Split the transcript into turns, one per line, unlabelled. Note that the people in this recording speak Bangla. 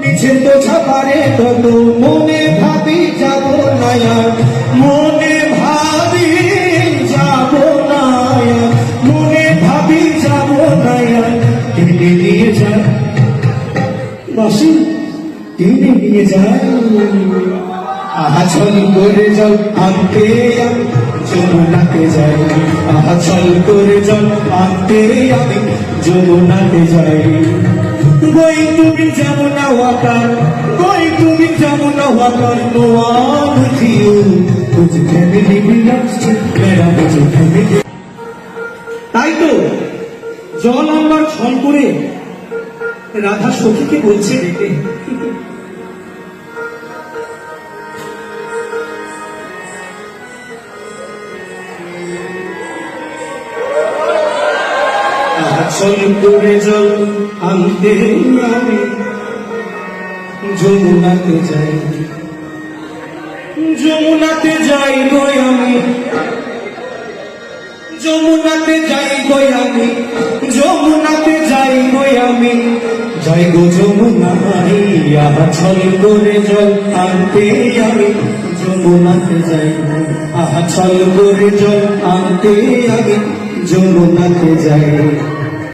মিছে তো ছাপারে তত মনে ভাবি যাব না মনে ভাবি যাব না মনে ভাবি যাব না টেনে নিয়ে যায়। নিয়ে যায়। আহা ছল করে যাও, আনতে যমুনাতে যাই আহা ছল করে যাও, আনতে যমুনাতে যাই Going to be One with you. Put your family belongs to, where I put your family. তাই তো জল আনবার ছল করে রাধা সখীকে বলছে ডেকে আচল করে জল আনতে যমুনাতে যাই। যমুনাতে যাই গই আমি। যমুনাতে যাই গই আমি। যমুনাতে যাই গই আমি। যাই গো যমুনাই আহা ছল করে জল আনতে আমি। যমুনাতে যাই আহা ছল করে জল আনতে আমি। যমুনাতে যাই